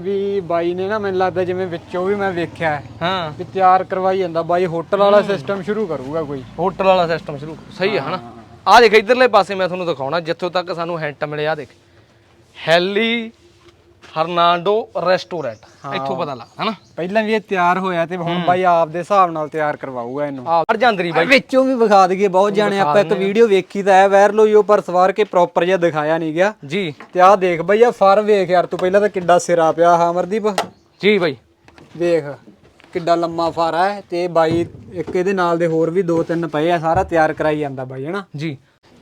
ਵੀ ਬਾਈ ਨੇ ਨਾ ਮੈਨੂੰ ਲੱਗਦਾ ਜਿਵੇਂ ਵਿੱਚੋਂ ਵੀ ਮੈਂ ਵੇਖਿਆ ਹੈ ਹਾਂ। ਵੀ ਤਿਆਰ ਕਰਵਾਈ ਜਾਂਦਾ ਬਾਈ ਹੋਟਲ ਵਾਲਾ ਸਿਸਟਮ ਸ਼ੁਰੂ ਕਰੂਗਾ ਕੋਈ। ਹੋਟਲ ਵਾਲਾ ਸਿਸਟਮ ਸ਼ੁਰੂ ਸਹੀ ਹੈ ਹਨਾ? ਆ ਦੇਖ ਇਧਰਲੇ ਪਾਸੇ ਮੈਂ ਤੁਹਾਨੂੰ ਦਿਖਾਉਣਾ ਜਿੱਥੋਂ ਤੱਕ ਸਾਨੂੰ ਹਿੰਟ ਮਿਲਿਆ ਦੇਖ। ਹੈਲੀ ਹਰਨਾਂਡੋ ਰੈਸਟੋਰੈਂਟ ਇੱਥੋਂ ਪਤਾ ਲੱਗ ਹਨਾ? ਪਹਿਲਾਂ ਵੀ ਇਹ ਤਿਆਰ ਹੋਇਆ ਤੇ ਹੁਣ ਬਾਈ ਆਪ ਦੇ ਹਿਸਾਬ ਨਾਲ ਤਿਆਰ ਕਰਵਾਊਗਾ ਇਹਨੂੰ। ਆ ਵੜ ਜਾਂਦਰੀ ਬਾਈ। ਵਿੱਚੋਂ ਵੀ ਵਿਖਾ ਦਈਏ ਬਹੁਤ ਜਾਣੇ ਆਪਾਂ ਇੱਕ ਵੀਡੀਓ ਵੇਖੀ ਤਾਂ ਹੈ ਵਾਇਰਲ ਹੋਈ ਉਹ ਪਰ ਸਵਾਰ ਕੇ ਪ੍ਰੋਪਰ ਜਿਹਾ ਦਿਖਾਇਆ ਨਹੀਂ ਗਿਆ। ਜੀ। ਤੇ ਆਹ ਦੇਖ ਬਈ ਆ ਫਰ ਵੇਖ ਯਾਰ ਤੂੰ ਪਹਿਲਾਂ ਤਾਂ ਕਿੱਡਾ ਸਿਰਾ ਪਿਆ ਹਾਂ ਅਮਰਦੀਪ। ਜੀ ਬਾਈ। ਵੇਖ ਕਿੱਡਾ ਲੰਮਾ ਫਰ ਹੈ ਤੇ ਬਾਈ ਇੱਕ ਇਹਦੇ ਨਾਲ ਦੇ ਹੋਰ ਵੀ ਦੋ ਤਿੰਨ ਪਏ ਆ ਸਾਰਾ ਤਿਆਰ ਕਰਾਈ ਜਾਂਦਾ ਬਾਈ ਹਨਾ? ਜੀ।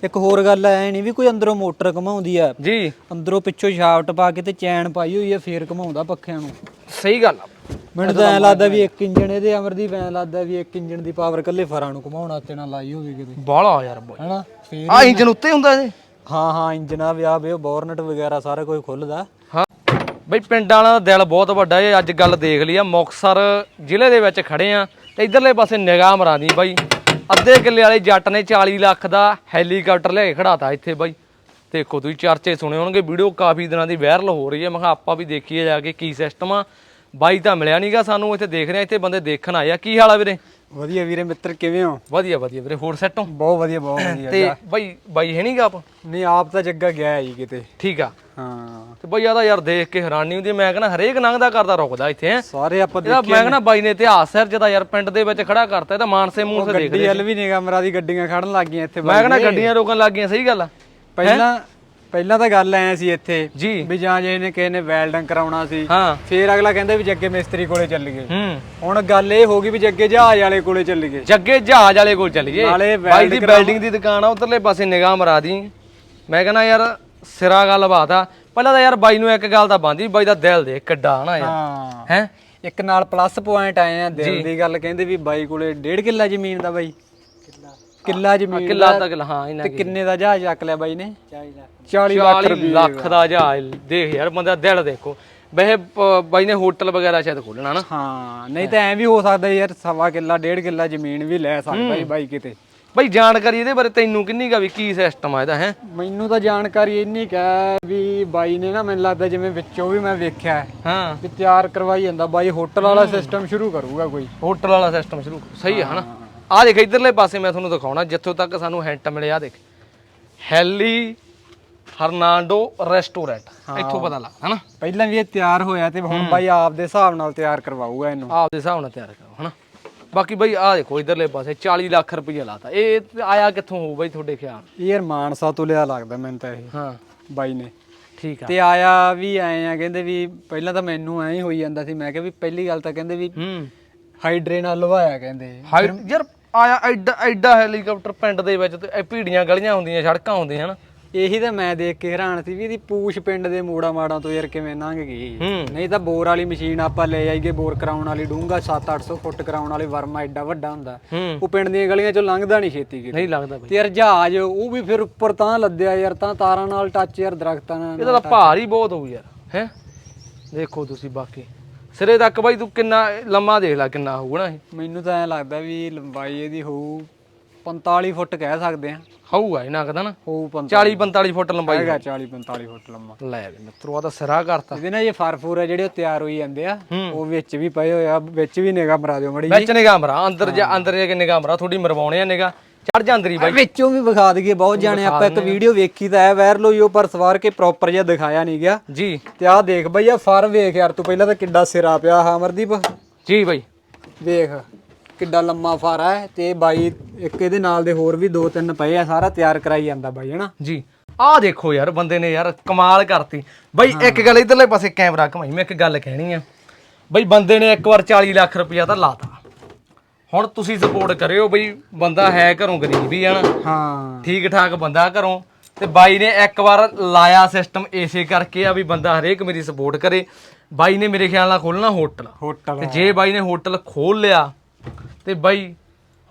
ਇੱਕ ਹੋਰ ਗੱਲ ਐ ਨਹੀਂ ਵੀ ਕੋਈ ਅੰਦਰੋਂ ਮੋਟਰ ਘਮਾਉਂਦੀ ਆ ਜੀ। ਅੰਦਰੋਂ ਪਿੱਛੋਂ ਸ਼ਾਫਟ ਪਾ ਕੇ ਤੇ ਚੈਨ ਪਾਈ ਹੋਈ ਆ ਫੇਰ ਘਮਾਉਂਦਾ ਪੱਖਿਆਂ ਨੂੰ। ਸਹੀ ਗੱਲ ਆ। ਮੈਨੂੰ ਤਾਂ ਐ ਲੱਗਦਾ ਵੀ ਇੱਕ ਇੰਜਣ ਇਹਦੇ ਅਮਰਦੀਪ ਐ ਲੱਗਦਾ ਵੀ ਇੱਕ ਇੰਜਣ ਦੀ ਪਾਵਰ ਕੱਲੇ ਫਰਾਂ ਨੂੰ ਘਮਾਉਣ ਤੇ ਨਾ ਲਾਈ ਹੋਵੇ ਕਿਤੇ। ਬਾਹਲਾ ਯਾਰ ਬਾਈ। ਹਨਾ? ਫੇਰ ਆ ਇੰਜਨ ਉੱਤੇ ਹੁੰਦਾ ਇਹ? ਹਾਂ ਹਾਂ ਇੰਜਨ ਆ ਵਿਆਹ ਵੇ ਬੋਰਨਟ ਵਗੈਰਾ ਸਾਰਾ ਕੁਝ ਖੁੱਲਦਾ। ਹਾਂ। ਬਈ ਪਿੰਡਾਂ ਵਾਲਾ ਦਾ ਦਿਲ ਬਹੁਤ ਵੱਡਾ ਏ ਅੱਜ ਗੱਲ ਦੇਖ ਲਈ ਆ ਮੁਕਤਸਰ ਜ਼ਿਲ੍ਹੇ ਦੇ ਵਿੱਚ ਖੜੇ ਆ ਤੇ ਇਧਰਲੇ ਪਾਸੇ ਨਿਗਾਹ ਮਰਾਦੀ ਬਾਈ। ਅੱਧੇ ਕਿੱਲੇ ਵਾਲੇ ਜੱਟ ਨੇ 40 ਲੱਖ ਦਾ ਹੈਲੀਕਾਪਟਰ ਲੈ ਕੇ ਖੜਾਤਾ ਇੱਥੇ ਬਾਈ। ਦੇਖੋ ਤੁਸੀਂ ਚਰਚੇ ਸੁਣੇ ਹੋਣਗੇ, ਵੀਡੀਓ ਕਾਫੀ ਦਿਨਾਂ ਦੀ ਵਾਇਰਲ ਹੋ ਰਹੀ ਹੈ। ਮੈਂ ਕਿਹਾ ਆਪਾਂ ਵੀ ਦੇਖੀਏ ਜਾ ਕੇ ਕੀ ਸਿਸਟਮ ਆ। ਬਾਈ ਤਾਂ ਮਿਲਿਆ ਨਹੀਂਗਾ ਸਾਨੂੰ, ਇੱਥੇ ਦੇਖ ਰਹੇ ਇੱਥੇ ਬੰਦੇ ਦੇਖਣ ਆਏ ਆ। ਕੀ ਹਾਲ ਆ ਵੀਰੇ? ਵਧੀਆ ਵੀਰੇ ਮਿੱਤਰ ਕਿਵੇਂ ਹੋ? ਵਧੀਆ ਵਧੀਆ ਵੀਰੇ ਹੋਰ ਸੈੱਟ ਹੋ? ਬਹੁਤ ਵਧੀਆ ਬਹੁਤ ਵਧੀਆ ਤੇ ਬਾਈ ਬਾਈ ਹੈ ਨਹੀਂਗਾ ਆਪ? ਨਹੀਂ ਆਪ ਤਾਂ ਜੱਗਾ ਗਿਆ ਹੈ ਜੀ ਕਿਤੇ। ਠੀਕ ਆ। ਹਾਂ। ਤੇ ਬਾਈ ਆ ਤਾਂ ਯਾਰ ਦੇਖ ਕੇ ਹੈਰਾਨੀ ਹੁੰਦੀ ਹੈ। ਮੈਂ ਕਹਿੰਦਾ ਹਰੇਕ ਲੰਘਦਾ ਕਰਦਾ ਰੁਕਦਾ ਇੱਥੇ ਹੈਂ। ਸਾਰੇ ਆਪਾਂ ਇਹਦਾ ਮੈਂ ਕਹਿੰਦਾ ਬਾਈ ਨੇ ਇਤਿਹਾਸ ਸਿਰ ਜਦਾ ਯਾਰ ਪਿੰਡ ਦੇ ਵਿੱਚ ਖੜਾ ਕਰਤਾ ਇਹ ਤਾਂ ਮਾਨਸੇ ਮੂੰਹ ਸੇ ਦੇਖ ਗੱਡੀ ਵੱਲ ਵੀ ਨਿਗਾ ਮਰਾ ਦੀ ਗੱਡੀਆਂ ਖੜਨ ਲੱਗ ਗਈਆਂ ਇੱਥੇ ਮੈਂ ਕਹਿੰਦਾ ਗੱਡੀਆਂ ਰੋਕਣ ਲੱਗ ਗਈਆਂ ਸਹੀ ਗੱਲ ਆ। ਪਹਿਲਾਂ ਪਹਿਲਾਂ ਤਾਂ ਗੱਲ ਐ ਸੀ ਇੱਥੇ ਜੀ। ਵੀ ਜਾਂ ਜੇ ਇਹਨੇ ਕਿਸੇ ਨੇ ਵੈਲਡਿੰਗ ਕਰਾਉਣਾ ਸੀ ਹਾਂ। ਫੇਰ ਅਗਲਾ ਕਹਿੰਦਾ ਵੀ ਜੱਗੇ ਮਿਸਤਰੀ ਕੋਲੇ ਚੱਲ ਗਏ। ਹੂੰ। ਹੁਣ ਗੱਲ ਇਹ ਹੋ ਗਈ ਵੀ ਜੱਗੇ ਜਹਾਜ਼ ਵਾਲੇ ਕੋਲੇ ਚੱਲ ਗਏ। ਜੱਗੇ ਜਹਾਜ਼ ਵਾਲੇ ਕੋਲ ਚੱਲੀਏ ਨਾਲੇ ਬਾਈ ਦੀ ਬਿਲਡਿੰਗ ਦੀ ਦੁਕਾਨ ਆ ਉਧਰਲੇ ਪਾਸੇ ਨਿਗਾਹ ਮਰਾ ਦੀ। ਮੈਂ ਕਹਿੰਦਾ ਯਾਰ ਸਿਰਾ ਗੱਲਬਾਤ ਆ। ਪਹਿਲਾਂ ਤਾਂ ਯਾਰ ਬਾਈ ਨੂੰ ਇੱਕ ਗੱਲ ਤਾਂ ਬੰਦੀ ਬਾਈ ਦਾ ਦਿਲ ਦੇ ਕਿੱਡਾ ਹਨਾ ਯਾਰ। ਹਾਂ। ਹੈ? ਇੱਕ ਨਾਲ ਪਲੱਸ ਪੁਆਇੰਟ ਆਏ ਆ ਦਿਲ ਦੀ ਗੱਲ ਕਹਿੰਦੇ ਵੀ ਬਾਈ ਕੋਲੇ 1.5 ਕਿੱਲਾ ਜ਼ਮੀਨ ਦਾ ਬਾਈ। ਕਿੱਲਾ ਜ਼ਮੀਨ ਕਿੱਲਾ ਤੱਕ ਹਾਂ ਇਹਨਾਂ ਤੇ ਕਿੰਨੇ ਦਾ ਜਹਾਜ਼ ਚੱਕ ਲਿਆ ਬਾਈ ਨੇ? 40 ਲੱਖ। 40 ਲੱਖ ਦਾ। ਜਹਾਜ਼ ਦੇਖ ਯਾਰ ਬੰਦਾ ਦਿਲ ਦੇਖੋ। ਵੈਸੇ ਪ- ਬਾਈ ਨੇ ਹੋਟਲ ਵਗੈਰਾ ਸ਼ਾਇਦ ਖੋਲਣਾ ਨਾ। ਹਾਂ ਨਹੀਂ ਤਾਂ ਐ ਵੀ ਹੋ ਸਕਦਾ ਯਾਰ ਸਵਾ ਕਿੱਲਾ ਡੇਢ ਕਿੱਲਾ ਜ਼ਮੀਨ ਵੀ ਲੈ ਸਕਦਾ ਜੀ ਬਾਈ ਕਿਤੇ। ਬਾਈ ਜਾਣਕਾਰੀ ਇਹਦੇ ਬਾਰੇ ਤੈਨੂੰ ਕਿੰਨੀ ਗਾ ਵੀ ਕੀ ਸਿਸਟਮ ਆ ਇਹਦਾ ਹੈ? ਮੈਨੂੰ ਤਾਂ ਜਾਣਕਾਰੀ ਇੰਨੀ ਕਹਿ ਵੀ ਬਾਈ ਨੇ ਨਾ ਮੈਨੂੰ ਲੱਗਦਾ ਜਿਵੇਂ ਵਿੱਚੋਂ ਵੀ ਮੈਂ ਵੇਖਿਆ ਹੈ ਹਾਂ। ਵੀ ਤਿਆਰ ਕਰਵਾਈ ਜਾਂਦਾ। ਬਾਈ ਹੋਟਲ ਵਾਲਾ ਸਿਸਟਮ ਸ਼ੁਰੂ ਕਰੂਗਾ ਕੋਈ। ਹੋਟਲ ਵਾਲਾ ਸਿਸਟਮ ਸ਼ੁਰੂ ਸਹੀ ਹੈ ਹਨਾ? ਆ ਦੇਖ ਇਧਰਲੇ ਪਾਸੇ ਮੈਂ ਤੁਹਾਨੂੰ ਦਿਖਾਉਣਾ ਜਿੱਥੋਂ ਤੱਕ ਸਾਨੂੰ ਹਿੰਟ ਮਿਲਿਆ ਆਹ ਦੇਖ। ਹੈਲੀ ਹਰਨਾਂਡੋ ਰੈਸਟੋਰੈਂਟ ਇੱਥੋਂ ਪਤਾ ਲੱਗ ਹਨਾ? ਪਹਿਲਾਂ ਵੀ ਇਹ ਤਿਆਰ ਹੋਇਆ ਤੇ ਹੁਣ ਬਾਈ ਆਪ ਦੇ ਹਿਸਾਬ ਨਾਲ ਤਿਆਰ ਕਰਵਾਊਗਾ ਇਹਨੂੰ। ਆਪ ਦੇ ਹਿਸਾਬ ਨਾਲ ਤਿਆਰ ਕਰੋ ਹਨਾ? ਬਾਕੀ ਬਾਈ ਆ ਦੇਖੋ ਇਧਰਲੇ ਪਾਸੇ 40 ਲੱਖ ਰੁਪਏ ਲਾਤਾ। ਇਹ ਆਇਆ ਕਿੱਥੋਂ ਹੋਊ ਬਾਈ ਤੁਹਾਡੇ ਖਿਆਲ? ਯਾਰ ਮਾਨਸਾ ਤੋਂ ਲਿਆ ਲੱਗਦਾ ਮੈਨੂੰ ਤਾਂ ਇਹ ਹਾਂ। ਬਾਈ ਨੇ। ਠੀਕ ਆ। ਤੇ ਆਇਆ ਵੀ ਆਏ ਆ ਕਹਿੰਦੇ ਵੀ ਪਹਿਲਾਂ ਤਾਂ ਮੈਨੂੰ ਐਂ ਹੀ ਹੋਈ ਜਾਂਦਾ ਸੀ ਮੈਂ ਕਿਹਾ ਵੀ ਪਹਿਲੀ ਗੱਲ ਤਾਂ ਕਹਿੰਦੇ ਵੀ ਹੂੰ। ਹਾਈਡਰੇ ਨਾਲ ਲਵਾਇਆ ਕਹਿੰਦੇ। ਯਾਰ ਆਇਆ ਐਡਾ ਐਡਾ ਹੈਲੀਕਾਪਟਰ ਪਿੰਡ ਦੇ ਵਿੱਚ ਤੇ ਇਹ ਭੀੜੀਆਂ ਗਲੀਆਂ ਹੁੰਦੀਆਂ ਸੜਕਾਂ ਹੁੰਦੀਆਂ ਹਨਾ? ਇਹੀ ਤਾਂ ਮੈਂ ਦੇਖ ਕੇ ਹੈਰਾਨ ਸੀ ਵੀ ਇਹਦੀ ਪੂਛ ਪਿੰਡ ਦੇ ਮੋੜਾ ਮਾੜਾਂ ਤੋਂ ਯਾਰ ਕਿਵੇਂ ਲੰਘ ਗਈ ਹੂੰ। ਨਹੀਂ ਤਾਂ ਬੋਰ ਵਾਲੀ ਮਸ਼ੀਨ ਆਪਾਂ ਲੈ ਆਈਏ ਬੋਰ ਕਰਾਉਣ ਵਾਲੀ ਡੂੰਗਾ 7-800 ਫੁੱਟ ਕਰਾਉਣ ਵਾਲੀ ਵਰਮਾ ਐਡਾ ਵੱਡਾ ਹੁੰਦਾ। ਹੂੰ। ਉਹ ਪਿੰਡ ਦੀਆਂ ਗਲੀਆਂ ਚੋਂ ਲੰਘਦਾ ਨਹੀਂ ਛੇਤੀ ਕਿਤੇ। ਨਹੀਂ ਲੱਗਦਾ ਬਾਈ। ਤੇ ਯਾਰ ਜਹਾਜ਼ ਉਹ ਵੀ ਫਿਰ ਉੱਪਰ ਤਾਂ ਲੱਦਿਆ ਯਾਰ ਤਾਂ ਤਾਰਾਂ ਨਾਲ ਟੱਚ ਯਾਰ ਦਰਖਤਾਂ ਨਾਲ ਇਹਦਾ ਤਾਂ ਭਾਰ ਹੀ ਬਹੁਤ ਹੋਊ ਯਾਰ ਹੈ? ਦੇਖੋ ਤੁਸੀਂ ਬਾਕੀ। ਸਿਰੇ ਤੱਕ ਬਾਈ ਤੂੰ ਕਿੰਨਾ ਲੰਮਾ ਦੇਖ ਲੈ ਕਿੰਨਾ ਹੋਊਗਾ ਨਾ ਇਹ? ਮੈਨੂੰ ਤਾਂ ਐ ਲੱਗਦਾ ਵੀ ਲੰਬਾਈ ਇਹਦੀ ਹੋਊ 45 ਫੁੱਟ ਕਹਿ ਸਕਦੇ ਆ ਹੋਊਗਾ ਇਹਨਾਂ ਕਦਾ ਨਾ ਹੋਊ 45 40 45 ਫੁੱਟ ਲੰਬਾਈ ਹੈਗਾ 40 45 ਫੁੱਟ ਲੰਮਾ। ਲੈ ਵੀ ਮਿੱਤਰੋ ਆ ਤਾਂ ਸਿਰਾ ਕਰਤਾ। ਇਹਦੇ ਨਾਲ ਇਹ ਫਰਫੂਰ ਆ ਜਿਹੜੇ ਉਹ ਤਿਆਰ ਹੋਈ ਜਾਂਦੇ ਆ। ਉਹ ਵਿੱਚ ਵੀ ਪਏ ਹੋਏ ਆ ਵਿੱਚ ਵੀ ਨਿਗਾ ਮਰਾ ਦਿਓ ਮੜੀ ਵਿੱਚ ਨਿਗਾਹ ਮਰਾ ਅੰਦਰ ਜਾ ਅੰਦਰ ਜਾ ਕੇ ਨਿਗਾਹ ਮਰਾ ਥੋੜੀ ਮਰਵਾਉਣੇ ਆ ਨਿਗਾਹ। ਚੜ ਜਾਂਦਰੀ ਬਾਈ। ਵਿੱਚੋਂ ਵੀ ਵਿਖਾ ਦਈਏ ਬਹੁਤ ਜਾਣੇ ਆਪਾਂ ਇੱਕ ਵੀਡੀਓ ਵੇਖੀ ਤਾਂ ਹੈ ਵਾਇਰਲ ਹੋਈ ਉਹ ਪਰ ਸਵਾਰ ਕੇ ਪ੍ਰੋਪਰ ਜਿਹਾ ਦਿਖਾਇਆ ਨਹੀਂ ਗਿਆ। ਜੀ। ਤੇ ਆਹ ਦੇਖ ਬਈ ਆ ਫਰ ਵੇਖ ਯਾਰ ਤੂੰ ਪਹਿਲਾਂ ਤਾਂ ਕਿੱਡਾ ਸਿਰਾ ਪਿਆ ਹਾਂ ਅਮਰਦੀਪ। ਜੀ ਬਾਈ। ਵੇਖ ਕਿੱਡਾ ਲੰਮਾ ਫਰ ਹੈ ਤੇ ਬਾਈ ਇੱਕ ਇਹਦੇ ਨਾਲ ਦੇ ਹੋਰ ਵੀ ਦੋ ਤਿੰਨ ਪਏ ਆ ਸਾਰਾ ਤਿਆਰ ਕਰਾਈ ਜਾਂਦਾ ਬਾਈ ਹਨਾ? ਜੀ। ਆਹ ਦੇਖੋ ਯਾਰ ਬੰਦੇ ਨੇ ਯਾਰ ਕਮਾਲ ਕਰਤੀ। ਬਾਈ ਇੱਕ ਗੱਲ ਇਧਰਲੇ ਪਾਸੇ ਕੈਮਰਾ ਘਮਾਈ ਮੈਂ ਇੱਕ ਗੱਲ ਕਹਿਣੀ ਆ। ਬਾਈ ਬੰਦੇ ਨੇ ਇੱਕ ਵਾਰ 40 ਲੱਖ ਰੁਪਇਆ ਤਾਂ ਲਾਤਾ। ਹੁਣ ਤੁਸੀਂ ਸਪੋਰਟ ਕਰਿਓ ਬਈ ਬੰਦਾ ਹੈ ਘਰੋਂ ਗਰੀਬ ਹੀ ਆ ਨਾ। ਹਾਂ। ਠੀਕ ਠਾਕ ਬੰਦਾ ਘਰੋਂ। ਤੇ ਬਾਈ ਨੇ ਇੱਕ ਵਾਰ ਲਾਇਆ ਸਿਸਟਮ ਏਸੇ ਕਰਕੇ ਆ ਵੀ ਬੰਦਾ ਹਰੇਕ ਮੇਰੀ ਸਪੋਰਟ ਕਰੇ। ਬਾਈ ਨੇ ਮੇਰੇ ਖਿਆਲ ਨਾਲ ਖੋਲਣਾ ਹੋਟਲ। ਹੋਟਲ। ਤੇ ਜੇ ਬਾਈ ਨੇ ਹੋਟਲ ਖੋਲ ਲਿਆ ਤੇ ਬਾਈ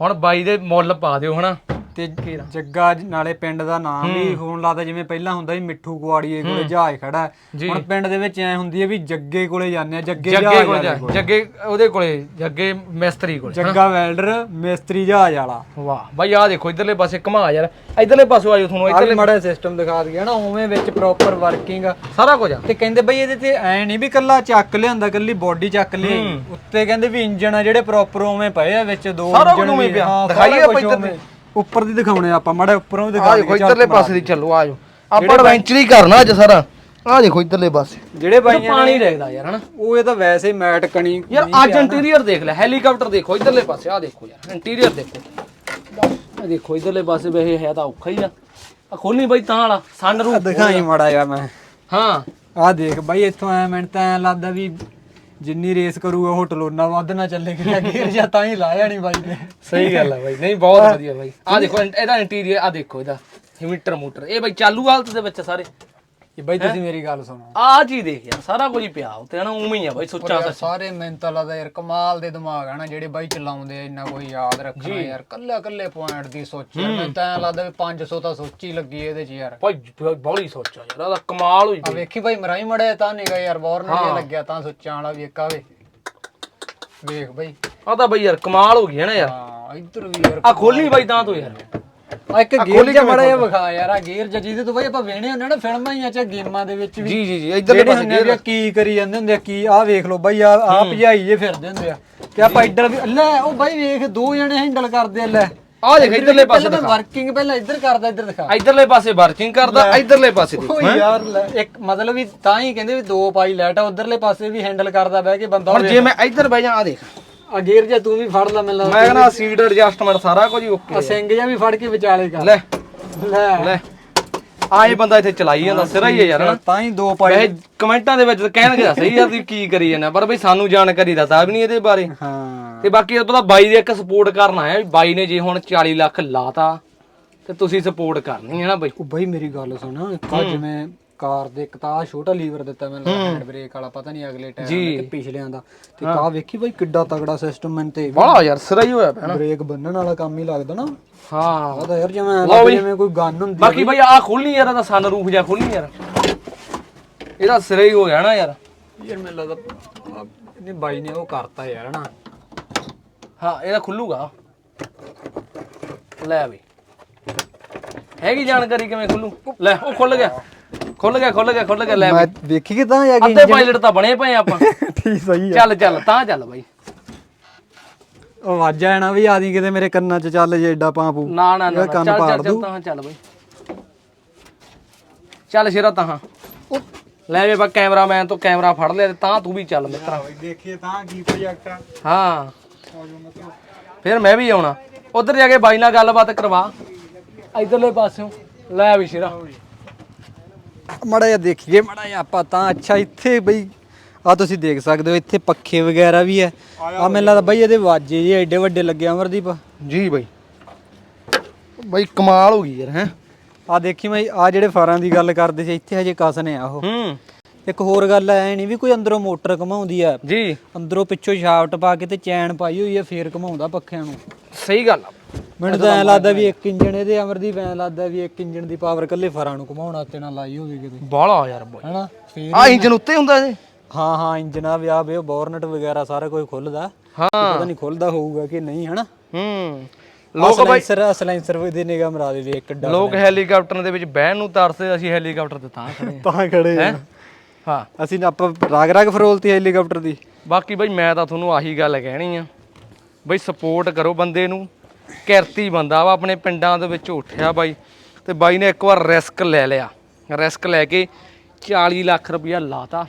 ਹੁਣ ਬਾਈ ਦੇ ਮੁੱਲ ਪਾ ਦਿਓ ਹਨਾ। ਤੇ ਜੱਗਾ ਜ- ਨਾਲੇ ਪਿੰਡ ਦਾ ਨਾਮ ਵੀ ਹੋਣ ਲੱਗਦਾ ਜਿਵੇਂ ਪਹਿਲਾਂ ਹੁੰਦਾ ਸੀ ਮਿੱਠੂ ਕੁਆੜੀਏ ਕੋਲੇ ਜਹਾਜ਼ ਖੜਾ ਹੈ। ਹੁਣ ਪਿੰਡ ਦੇ ਵਿੱਚ ਐ ਹੁੰਦੀ ਹੈ ਵੀ ਜੱਗੇ ਕੋਲੇ ਜਾਂਦੇ ਆ ਜੱਗੇ ਜੱਗੇ ਜਹਾਜ਼ ਕੋਲ ਵਾਲੇ ਜਾ ਕੋਲ। ਜੱਗੇ ਉਹਦੇ ਕੋਲੇ ਜੱਗੇ ਮਿਸਤਰੀ ਕੋਲੇ ਜੱਗਾ ਵੈਲਡਰ ਮਿਸਤਰੀ ਜਹਾਜ਼ ਵਾਲਾ। ਵਾਹ ਬਾਈ ਆਹ ਦੇਖੋ ਇਧਰਲੇ ਪਾਸੇ ਘਮਾ ਯਾਰ। ਇਧਰਲੇ ਪਾਸੋਂ ਆਜੋ ਤੁਹਾਨੂੰ ਆ ਇਧਰਲੇ ਮੜਾ ਸਿਸਟਮ ਦਿਖਾ ਦਈਏ ਨਾ ਉਵੇਂ ਵਿੱਚ ਪ੍ਰੋਪਰ ਵਰਕਿੰਗ ਆ। ਸਾਰਾ ਕੁਝ ਆ। ਤੇ ਕਹਿੰਦੇ ਬਈ ਇਹਦੇ ਤੇ ਐ ਨਹੀਂ ਵੀ ਕੱਲਾ ਚੱਕ ਲਿਆਂਦਾ ਕੱਲੀ ਬੋਡੀ ਚੱਕ ਲਈ ਉੱਤੇ ਕਹਿੰਦੇ ਵੀ ਇੰਜਨ ਆ ਜਿਹੜੇ ਪ੍ਰੋਪਰ ਉਵੇਂ ਪਏ ਆ ਵਿੱਚ ਦੋ ਸਾਰਾ ਕੁਝ ਇੰਜਣ ਉਵੇਂ ਵੀ, ਪਿਆ। ਹਾਂ, ਦਿਖਾਈਏ ਸਾਰਾ ਆਪਾਂ ਇੱਧਰ ਉਵੇਂ। ਉੱਪਰ ਦੀ ਦਿਖਾਉਣੇ ਆਪਾਂ ਮੜਾ ਉੱਪਰੋਂ ਵੀ ਆ ਦਿਖਾ ਦੇਖੋ ਇਧਰਲੇ ਪਾਸੇ ਦੀ ਚੱਲੋ ਆਜੋ ਆਪਾਂ ਐਡਵੈਂਚਰ ਹੀ ਕਰਨਾ ਅੱਜ ਸਾਰਾ। ਆ ਦੇਖੋ ਇਧਰਲੇ ਪਾਸੇ। ਜਿਹੜੇ ਬਾਈਆਂ ਪਾਣੀ ਰਹਿਦਾ ਯਾਰ ਹਨਾ? ਉਹ ਇਹ ਤਾਂ ਵੈਸੇ ਮੈਟ ਕਣੀ ਯਾਰ ਅੱਜ ਇੰਟੀਰੀਅਰ ਦੇਖ ਲੈ ਹੈਲੀਕਾਪਟਰ ਦੇਖੋ ਇਧਰਲੇ ਪਾਸੇ ਆ ਦੇਖੋ ਯਾਰ ਇੰਟੀਰੀਅਰ ਦੇਖੋ। ਆ ਦੇਖੋ ਇਧਰਲੇ ਪਾਸੇ ਵੇ ਹੈ ਤਾਂ ਔਖਾ ਹੀ ਆ। ਆ ਖੋਲਣੀ ਬਾਈ ਤਾਂ ਵਾਲਾ ਸਨ ਰੂਪ ਦਿਖਾਈ ਮੜਾ ਜਾ ਮੈਂ। ਹਾਂ। ਆਹ ਦੇਖ ਬਾਈ ਇੱਥੋਂ ਐ ਮੈਨੂੰ ਤਾਂ ਐਂ ਲੱਗਦਾ ਵੀ ਜਿੰਨੀ ਰੇਸ ਕਰੂਗਾ ਉਹ ਟਲੋਨਾ ਵੱਧ ਨਾ ਚੱਲੇਗਾ ਗੇਰ ਜਾਂ ਤਾਂ ਹੀ ਲਾਇਆ ਨਹੀਂ ਬਾਈ ਨੇ। ਸਹੀ ਗੱਲ ਆ ਬਾਈ। ਨਹੀਂ, ਬਹੁਤ ਵਧੀਆ ਬਾਈ। ਆ ਦੇਖੋ, ਇਹਦਾ ਇੰਟੀਰੀਅਰ ਆ ਦੇਖੋ ਇਹਦਾ ਹੀਟਰ ਮੋਟਰ ਇਹ ਬਾਈ ਚਾਲੂ ਹਾਲਤ ਦੇ ਵਿੱਚ ਸਾਰੇ। ਇਹ ਬਾਈ ਤੁਸੀਂ ਮੇਰੀ ਗੱਲ ਸੁਣੋ। ਆ ਚੀਜ਼ ਦੇਖ ਯਾਰ ਸਾਰਾ ਕੁਝ ਹੀ ਪਿਆ ਉੱਤੇ ਹਨਾ ਉਵੇਂ ਹੀ ਆ ਬਾਈ ਸੁੱਚਾ ਯਾਰ ਸਾਰੇ ਮਿਹਨਤਾਂ ਲੱਗਦਾ ਯਾਰ ਕਮਾਲ ਦੇ ਦਿਮਾਗ ਆ ਨਾ ਜਿਹੜੇ ਬਾਈ ਚਲਾਉਂਦੇ ਆ ਇੰਨਾ ਕੋਈ ਯਾਦ ਰੱਖਣਾ ਯਾਰ ਕੱਲੇ ਕੱਲੇ ਪੁਆਇੰਟ ਦੀ ਸੋਚਿਆ ਮੈਨੂੰ ਤਾਂ ਲੱਗਦਾ ਵੀ 500 ਤਾਂ ਸੋਚੀ ਲੱਗੀ ਇਹਦੇ ਚ ਯਾਰ। ਭਾਈ ਬੜੀ ਸੋਚਾ ਯਾਰ ਉਹਦਾ ਕਮਾਲ ਹੋਈ ਆ ਵੇਖੀ ਬਾਈ ਮਰਾਈ ਮੜਿਆ ਤਾਂ ਨਿਗਾ ਯਾਰ ਬੋਰਨਰ ਜਿਹਾ ਲੱਗਿਆ ਤਾਂ ਸੋਚਾਂ ਵਾਲਾ ਵੀ ਇੱਕ ਆਵੇ ਵੇਖ। ਬਾਈ। ਆ ਤਾਂ ਬਾਈ ਯਾਰ ਕਮਾਲ ਹੋ ਗਈ ਹੈ ਨਾ ਯਾਰ। ਹਾਂ ਇੱਧਰ ਵੀ ਯਾਰ ਆ ਖੋਲਣੀ ਬਾਈ ਤਾਂ ਤੋਂ ਯਾਰ। ਆ ਇੱਕ ਗੇਅਰ ਜਿਹਾ ਮੜਾ ਜਿਹਾ ਵਿਖਾ ਯਾਰ ਆ ਗੇਅਰ ਜਿਹਾ ਜਿਹਦੇ ਤੋਂ ਬਾਈ ਆਪਾਂ ਵੇਣੇ ਹੁੰਦੇ ਨਾ ਫਿਲਮਾਂ ਹੀ ਆ ਚਾਹੇ ਗੇਮਾਂ ਦੇ ਵਿੱਚ ਵੀ। ਜੀ ਜੀ ਜੀ ਇਧਰਲੇ ਪਾਸੇ ਆ ਆਹ ਕੀ ਕਰੀ ਜਾਂਦੇ ਹੁੰਦੇ ਆ ਕੀ ਆਹ ਵੇਖ ਲਓ ਬਾਈ ਆ ਆ ਭਜਾਈ ਜੇ ਫਿਰਦੇ ਹੁੰਦੇ ਆ। ਤੇ ਆਪਾਂ ਇੱਧਰ ਵੀ ਲੈ ਉਹ ਬਾਈ ਵੇਖ ਦੋ ਜਣੇ ਹੈਂਡਲ ਕਰਦੇ ਆ ਲੈ। ਆ ਦੇਖ ਇਧਰਲੇ ਪਾਸੇ ਪਹਿਲਾਂ ਵਰਕਿੰਗ ਪਹਿਲਾਂ ਇੱਧਰ ਕਰਦਾ ਇੱਧਰ ਦਿਖਾ। ਇਧਰਲੇ ਪਾਸੇ ਵਰਕਿੰਗ ਕਰਦਾ ਇਧਰਲੇ ਪਾਸੇ ਦੇਖ। ਓ ਯਾਰ ਲੈ, ਇੱਕ ਮਤਲਬ ਵੀ ਤਾਂ ਹੀ ਕਹਿੰਦੇ ਵੀ ਦੋ ਪਾਈ ਲੈਟ ਆ ਉਧਰਲੇ ਪਾਸੇ ਵੀ ਹੈਂਡਲ ਕਰਦਾ ਬਹਿ ਕੇ ਬੰਦਾ ਹੁਣ ਜੇ ਮੈਂ ਇਧਰ ਬਹਿ ਜਾ ਆ ਦੇਖ। ਆ ਗੇਅਰ ਜੇ ਤੂੰ ਵੀ ਫੜ ਲੈ ਮੈਨੂੰ ਲੱਗਦਾ ਮੈਂ ਕਹਿੰਦਾ ਸੀਟ ਐਡਜਸਟਮੈਂਟ ਸਾਰਾ ਕੁਝ ਆ ਓਕੇ ਸਿੰਘ ਜਿਹਾ ਵੀ ਫੜ ਕੇ ਵਿਚਾਲੇ ਕਰ। ਲੈ। ਲੈ। ਲੈ। ਆ ਇਹ ਬੰਦਾ ਇੱਥੇ ਚਲਾਈ ਜਾਂਦਾ ਸਿਰਾ ਹੀ ਹੈ ਯਾਰ। ਤਾਂ ਹੀ ਦੋ ਪਾਈ। ਵੈਸੇ ਕਮੈਂਟਾਂ ਦੇ ਵਿੱਚ ਕਹਿਣਗੇ ਸਹੀ ਯਾਰ ਤੁਸੀਂ ਕੀ ਕਰੀ ਜਾਂਦਾ ਪਰ ਬਈ ਸਾਨੂੰ ਜਾਣਕਾਰੀ ਦਾ ਤਾਂ ਵੀ ਨਹੀਂ ਇਹਦੇ ਬਾਰੇ। ਹਾਂ। ਤੇ ਬਾਕੀ ਪਤਾ ਬਾਈ ਦੇ ਇੱਕ ਸਪੋਰਟ ਕਰਨ ਆਇਆ ਬਾਈ ਨੇ ਜੇ ਹੁਣ 40 ਲੱਖ ਲਾਤਾ ਤੇ ਤੁਸੀਂ ਸਪੋਰਟ ਕਰਨੀ ਹੈ ਨਾ ਬਈ। ਉਹ ਬਈ ਮੇਰੀ ਗੱਲ ਸੁਣ ਜਿਵੇਂ ਕਾਰ ਦੇ ਇੱਕ ਤਾਂ ਆਹ ਛੋਟਾ ਲੀਵਰ ਦਿੱਤਾ ਮੈਨੂੰ ਹੈਂਡ ਬ੍ਰੇਕ ਵਾਲਾ ਪਤਾ ਨਹੀਂ ਅਗਲੇ ਟਾਇਰ ਤੇ ਪਿਛਲਿਆਂ ਦਾ। ਤੇ ਕਾ ਵੇਖੀ ਬਈ ਕਿੱਡਾ ਤਗੜਾ ਸਿਸਟਮ ਮੈਨੂੰ ਤੇ ਬੜਾ ਯਾਰ ਸਿਰਾ ਹੀ ਹੋਇਆ ਨਾ। ਬ੍ਰੇਕ ਬੰਨਣ ਵਾਲਾ ਕੰਮ ਹੀ ਲੱਗਦਾ ਨਾ। ਹਾਂ। ਉਹ ਤਾਂ ਯਾਰ ਜਿਵੇਂ ਜਿਵੇਂ ਕੋਈ ਗਨ ਹੁੰਦੀ ਬਾਕੀ ਬਈ ਆ ਖੋਲਣੀ ਯਾਰ ਇਹਦਾ ਸਨ ਰੂਫ ਜਾਂ ਖੋਲਣੀ ਯਾਰ। ਇਹਦਾ ਸਿਰਾ ਹੀ ਹੋ ਗਿਆ ਨਾ ਯਾਰ। ਯਾਰ ਮੈਨੂੰ ਲੱਗਦਾ ਆਹ ਇਹਨੇ ਬਾਈ ਨੇ ਉਹ ਕਰਤਾ ਯਾਰ ਨਾ। ਹਾਂ ਇਹਦਾ ਖੁੱਲੂਗਾ। ਲੈ ਬਈ। ਹੈਗੀ ਜਾਣਕਾਰੀ ਕਿਵੇਂ ਖੁੱਲੂ? ਲੈ ਉਹ ਖੁੱਲ ਗਿਆ। ਖੁੱਲ ਗਿਆ ਖੁੱਲ ਗਿਆ ਖੁੱਲ ਗਿਆ ਲੈ ਮੈਂ ਵੇਖੀ ਕਿਦਾਂ ਆ ਗਈ ਅੱਧੇ ਪਾਇਲਟ ਤਾਂ ਬਣੇ ਪਏ ਆਪਾਂ। ਠੀਕ ਸਹੀ ਆ। ਚੱਲ ਚੱਲ ਤਾਂ ਚੱਲ ਬਾਈ। ਆਵਾਜ਼ ਆਣਾ ਵੀ ਆਦੀ ਕਿਤੇ ਮੇਰੇ ਕੰਨਾਂ 'ਚ ਚੱਲ ਜੇ ਏਡਾ ਪਾਪੂ ਨਾ ਨਾ ਨਾ ਇਹਦਾ ਨਾ, ਕੰਨ ਚੱਲ ਪਾੜ ਚੱਲ ਚੱਲ ਦੂ ਤਾਂ ਚੱਲ ਬਾਈ। ਚੱਲ ਸ਼ੇਰਾ ਤਾਂ ਲੈ ਵੇ ਬਾ ਕੈਮਰਾਮੈਨ ਤੋਂ ਕੈਮਰਾ ਫੜ ਲਿਆ ਤੇ ਤਾਂ ਤੂੰ ਵੀ ਚੱਲ ਮਿੱਤਰਾ। ਦੇਖੀਏ ਤਾਂ ਕੀ ਪ੍ਰੋਜੈਕਟ ਆ। ਹਾਂ। ਫਿਰ ਮੈਂ ਵੀ ਆਉਣਾ। ਉਧਰ ਜਾ ਕੇ ਬਾਈ ਨਾਲ ਗੱਲਬਾਤ ਕਰਵਾ। ਇਧਰਲੇ ਪਾਸਿਓਂ। ਲੈ ਵੀ ਸ਼ੇਰਾ। ਮੜਾ ਜਿਹਾ ਦੇਖੀਏ ਮੜਾ ਜਿਹਾ ਆਪਾਂ ਤਾਂ ਅੱਛਾ ਇੱਥੇ ਬਈ ਆ ਤੁਸੀਂ ਦੇਖ ਸਕਦੇ ਹੋ ਇੱਥੇ ਪੱਖੇ ਵਗੈਰਾ ਵੀ ਹੈ। ਆ ਮੈਨੂੰ ਲੱਗਦਾ ਬਈ ਇਹਦੇ ਵਾਜੇ ਜੀ ਐਡੇ ਵੱਡੇ ਲੱਗੇ ਅਮਰਦੀਪ। ਜੀ ਬਾਈ। ਬਾਈ ਕਮਾਲ ਹੋ ਗਈ ਯਾਰ ਹੈ। ਆ ਦੇਖੀ ਮੈਂ ਆ ਜਿਹੜੇ ਫਾਰਾਂ ਦੀ ਗੱਲ ਕਰਦੇ ਸੀ ਇੱਥੇ ਹਜੇ ਕਸਨੇ ਆ ਉਹ। ਹੂੰ। ਇੱਕ ਹੋਰ ਗੱਲ ਐ ਨਹੀਂ ਵੀ ਕੋਈ ਅੰਦਰੋਂ ਮੋਟਰ ਘਮਾਉਂਦੀ ਆ। ਜੀ। ਅੰਦਰੋਂ ਪਿੱਛੋਂ ਸ਼ਾਫਟ ਪਾ ਕੇ ਤੇ ਚੈਨ ਪਾਈ ਹੋਈ ਆ ਫੇਰ ਘਮਾਉਂਦਾ ਪੱਖਿਆਂ ਨੂੰ। ਸਹੀ ਗੱਲ ਆ ਮੈਨੂੰ ਤਾਂ ਐ ਲੱਗਦਾ ਵੀ ਇੱਕ ਇੰਜਣ ਇਹਦੇ ਅਮਰਦੀਪ ਐ ਲੱਗਦਾ ਵੀ ਇੱਕ ਇੰਜਣ ਦੀ ਪਾਵਰ ਕੱਲੇ ਫਾਰਾਂ ਨੂੰ ਘਮਾਉਣ ਵਾਸਤੇ ਨਾ ਲਾਈ ਹੋਵੇ ਕਿਤੇ। ਬਾਲਾ ਯਾਰ ਬਾਈ। ਹੈਨਾ? ਫੇਰ ਆ ਇੰਜਨ ਉੱਤੇ ਹੁੰਦਾ ਇਹਦੇ ਹਾਂ ਹਾਂ ਇੰਜਨ ਆ ਵਿਆਹ ਵੇ ਬੋਰਨਟ ਵਗੈਰਾ ਸਾਰਾ ਕੁਝ ਖੁੱਲਦਾ। ਹਾਂ। ਪਤਾ ਨਹੀਂ ਖੁੱਲਦਾ ਹੋਊਗਾ ਕਿ ਨਹੀਂ ਹਨਾ? ਹੂੰ। ਲੋਕ ਸਲਾਈਸਰ ਸਲਾਈਸਰ ਦੇ ਨਿਗਾਹ ਮਰਾ ਦੇ ਵੀ ਇੱਕ ਡੱਲ ਲੋਕ ਹੈਲੀਕਾਪਟਰ ਦੇ ਵਿੱਚ ਬਹਿਣ ਨੂੰ ਤਰਸਦੇ ਅਸੀਂ ਹੈਲੀਕਾਪਟਰ ਤੇ ਤਾਂ ਖੜੇ ਤਾਂ ਖੜੇ ਆ ਹਾਂ? ਅਸੀਂ ਨਾ ਆਪਾਂ ਰਾਗ ਰਾਗ ਫਰੋਲਤੀ ਹੈਲੀਕਾਪਟਰ ਦੀ। ਬਾਕੀ ਬਈ ਮੈਂ ਤਾਂ ਤੁਹਾਨੂੰ ਆਹੀ ਗੱਲ ਕਹਿਣੀ ਆ। ਬਈ ਸਪੋਰਟ ਕਰੋ ਬੰਦੇ ਨੂੰ। ਕਿਰਤੀ ਬੰਦਾ ਵਾ ਆਪਣੇ ਪਿੰਡਾਂ ਦੇ ਵਿੱਚ ਉੱਠਿਆ ਬਾਈ। ਤੇ ਬਾਈ ਨੇ ਇੱਕ ਵਾਰ ਰਿਸਕ ਲੈ ਲਿਆ। ਰਿਸਕ ਲੈ ਕੇ 40 ਲੱਖ ਰੁਪਇਆ ਲਾਤਾ।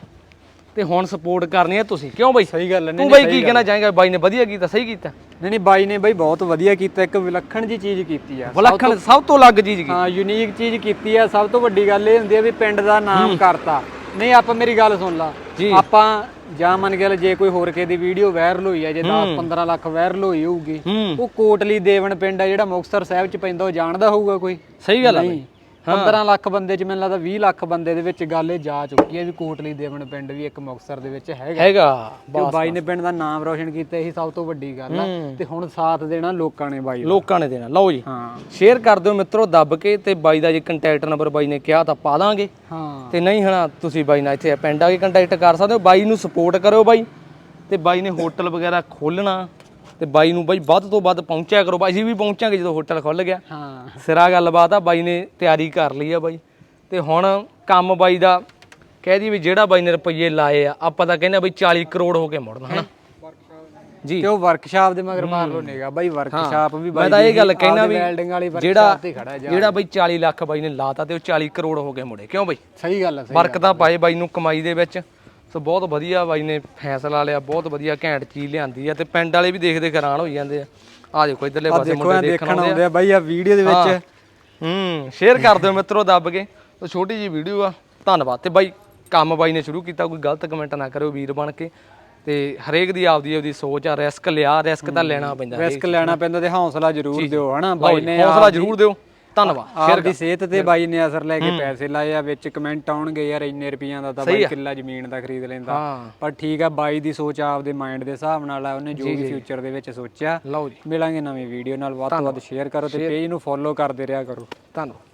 ਤੇ ਹੁਣ ਸਪੋਰਟ ਕਰਨੀ ਹੈ ਤੁਸੀਂ। ਕਿਉਂ ਬਾਈ? ਸਹੀ ਗੱਲ ਹੈ। ਤੂੰ ਬਾਈ ਕੀ ਕਹਿਣਾ ਚਾਹੇਗਾ? ਬਾਈ ਨੇ ਵਧੀਆ ਕੀਤਾ ਸਹੀ ਕੀਤਾ। ਨਹੀਂ ਨਹੀਂ ਬਾਈ ਨੇ ਬਾਈ ਬਹੁਤ ਵਧੀਆ ਕੀਤਾ। ਇੱਕ ਵਿਲੱਖਣ ਜੀ ਚੀਜ਼ ਕੀਤੀ ਆ। ਵਿਲੱਖਣ ਸਭ ਤੋਂ ਅਲੱਗ ਚੀਜ਼ ਕੀ ਹਾਂ ਯੂਨੀਕ ਚੀਜ਼ ਕੀਤੀ ਆ। ਸਭ ਤੋਂ ਵੱਡੀ ਗੱਲ ਇਹ ਹੁੰਦੀ ਆ ਵੀ ਪਿੰਡ ਦਾ ਨਾਮ ਕਰਤਾ। ਨਹੀਂ ਆਪਾਂ ਮੇਰੀ ਗੱਲ ਸੁਣ ਲਾ। ਆਪਾਂ ਜਾਂ ਮੰਨ ਕੇ ਚੱਲ ਜੇ ਕੋਈ ਹੋਰ ਕਿਸੇ ਦੀ ਵੀਡੀਓ ਵਾਇਰਲ ਹੋਈ ਆ ਜੇ 10 15 ਲੱਖ ਵਾਇਰਲ ਹੋਈ ਹੋਊਗੀ ਹੂੰ। ਉਹ ਕੋਟਲੀ ਦੇਵਨ ਪਿੰਡ ਆ ਜਿਹੜਾ ਮੁਕਤਸਰ ਸਾਹਿਬ ਚ ਪੈਂਦਾ ਉਹ ਜਾਣਦਾ ਹੋਊਗਾ ਕੋਈ? ਸਹੀ ਗੱਲ ਬਾਈ। 15 ਲੱਖ ਬੰਦੇ ਚ ਮੈਨੂੰ ਲੱਗਦਾ 20 ਲੱਖ ਬੰਦੇ ਦੇ ਵਿੱਚ ਗੱਲ ਇਹ ਜਾ ਚੁੱਕੀ ਹੈ ਵੀ ਕੋਟਲੀ ਦੇਵਨ ਪਿੰਡ ਵੀ ਇੱਕ ਮੁਕਤਸਰ ਦੇ ਵਿੱਚ ਹੈਗਾ। ਹੈਗਾ ਉਹ ਬਾਈ ਨੇ ਪਿੰਡ ਦਾ ਨਾਮ ਰੋਸ਼ਨ ਕੀਤਾ ਇਹੀ ਸਭ ਤੋਂ ਵੱਡੀ ਗੱਲ ਆ। ਤੇ ਹੁਣ ਸਾਥ ਦੇਣਾ ਲੋਕਾਂ ਨੇ ਬਾਈ ਲੋਕਾਂ ਨੇ ਦੇਣਾ। ਲਓ ਜੀ ਹਾਂ। ਸ਼ੇਅਰ ਕਰ ਦਿਓ ਮਿੱਤਰੋ ਦੱਬ ਕੇ ਤੇ ਬਾਈ ਦਾ ਜੇ ਕੰਟੈਕਟ ਨੰਬਰ ਬਾਈ ਨੇ ਕਿਹਾ ਤਾਂ ਪਾ ਦਾਂਗੇ। ਹਾਂ। ਤੇ ਨਹੀਂ ਹਣਾ ਤੁਸੀਂ ਬਾਈ ਨਾਲ ਇੱਥੇ ਪਿੰਡ ਆ ਕੇ ਕੰਟੈਕਟ ਕਰ ਸਕਦੇ ਹੋ। ਬਾਈ ਨੂੰ ਸਪੋਰਟ ਕਰਿਓ ਬਾਈ। ਤੇ ਬਾਈ ਨੇ ਹੋਟਲ ਵਗੈਰਾ ਖੋਲਣਾ ਤੇ ਬਾਈ ਨੂੰ ਬਾਈ ਵੱਧ ਤੋਂ ਵੱਧ ਪਹੁੰਚਿਆ ਕਰੋ। ਬਾਈ ਅਸੀਂ ਵੀ ਪਹੁੰਚਾਂਗੇ ਜਦੋਂ ਹੋਟਲ ਖੁੱਲ ਗਿਆ। ਹਾਂ। ਸਿਰਾ ਗੱਲਬਾਤ ਆ ਬਾਈ ਨੇ ਤਿਆਰੀ ਕਰ ਲਈ ਆ ਬਾਈ। ਤੇ ਹੁਣ ਕੰਮ ਬਾਈ ਦਾ ਕਹਿ ਦੀ ਵੀ ਜਿਹੜਾ ਬਾਈ ਨੇ ਰੁਪਈਏ ਲਾਏ ਆ ਆਪਾਂ ਤਾਂ ਕਹਿੰਦੇ ਆ ਬਈ 40 ਕਰੋੜ ਹੋ ਕੇ ਮੁੜਨਾ ਹਨਾ? ਜੀ। ਤੇ ਉਹ ਵਰਕਸ਼ਾਪ ਦੇ ਮਗਰ ਮਾਰ ਲੋ ਨੇਗਾ। ਬਾਈ ਵਰਕਸ਼ਾਪ ਵੀ ਬਾਈ ਮੈਂ ਤਾਂ ਇਹ ਗੱਲ ਕਹਿਣਾ ਵੀ ਜਿਹੜਾ ਤੇ ਜਿਹੜਾ ਬਾਈ 40 ਲੱਖ ਬਾਈ ਨੇ ਲਾਤਾ ਤੇ ਉਹ 40 ਕਰੋੜ ਹੋ ਕੇ ਮੁੜੇ। ਕਿਉਂ ਬਾਈ? ਸਹੀ ਗੱਲ ਹੈ ਸਹੀ ਬਰਕਤਾਂ ਪਾਏ ਬਾਈ ਨੂੰ ਕਮਾਈ ਦੇ ਵਿੱਚ। ਸੋ ਬਹੁਤ ਵਧੀਆ ਬਾਈ ਨੇ ਫੈਸਲਾ ਲਿਆ ਬਹੁਤ ਵਧੀਆ ਘੈਂਟ ਚੀਜ਼ ਲਿਆਂਦੀ ਆ ਤੇ ਪਿੰਡ ਵਾਲੇ ਵੀ ਦੇਖਦੇ ਹੈਰਾਨ ਹੋਈ ਜਾਂਦੇ ਆ। ਆ ਦੇਖੋ ਇਧਰਲੇ ਪਾਸੇ ਮੁੰਡੇ ਦੇਖਣ ਆਉਂਦੇ ਆ। ਬਾਈ ਆ ਵੀਡੀਓ ਦੇ ਵਿੱਚ। ਹੂੰ। ਸ਼ੇਅਰ ਕਰ ਦਿਓ ਮਿੱਤਰੋ ਦੱਬ ਕੇ। ਸੋ ਛੋਟੀ ਜੀ ਵੀਡੀਓ ਆ। ਧੰਨਵਾਦ। ਤੇ ਬਾਈ ਕੰਮ ਬਾਈ ਨੇ ਸ਼ੁਰੂ ਕੀਤਾ ਕੋਈ ਗਲਤ ਕਮੈਂਟ ਨਾ ਕਰਿਓ ਵੀਰ ਬਣ ਕੇ। ਤੇ ਹਰੇਕ ਦੀ ਆਪਦੀ ਆਪਦੀ ਸੋਚ ਆ ਰਿਸਕ ਲਿਆ ਰਿਸਕ ਤਾਂ ਲੈਣਾ ਪੈਂਦਾ ਰਿਸਕ ਲੈਣਾ ਪੈਂਦਾ ਤੇ ਹੌਸਲਾ ਜ਼ਰੂਰ ਦਿਓ ਹਨਾ? ਬਾਈ ਨੇ ਹੌਸਲਾ ਜ਼ਰੂਰ ਦਿਓ। ਧੰਨਵਾਦ। ਆਪ ਦੀ ਸਿਹਤ ਤੇ ਬਾਈ ਨੇ ਅਸਰ ਲੈ ਕੇ ਪੈਸੇ ਲਾਏ ਆ ਵਿੱਚ ਕਮੈਂਟ ਆਉਣਗੇ ਯਾਰ ਇੰਨੇ ਰੁਪਈਆਂ ਦਾ ਤਾਂ ਬਾਈ ਕਿੱਲਾ ਜ਼ਮੀਨ ਦਾ ਖਰੀਦ ਲੈਂਦਾ। ਪਰ ਠੀਕ ਆ ਬਾਈ ਦੀ ਸੋਚ ਆਪਦੇ ਮਾਈਂਡ ਦੇ ਹਿਸਾਬ ਨਾਲ ਆ ਉਹਨੇ ਜੋ ਵੀ ਫਿਊਚਰ ਦੇ ਵਿੱਚ ਸੋਚਿਆ। ਲਓ ਜੀ। ਮਿਲਾਂਗੇ ਨਵੀਂ ਵੀਡੀਓ ਨਾਲ ਵੱਧ ਤੋਂ ਵੱਧ ਸ਼ੇਅਰ ਕਰੋ ਤੇ ਪੇਜ ਨੂੰ ਫੋਲੋ ਕਰਦੇ ਰਿਹਾ ਕਰੋ। ਧੰਨਵਾਦ।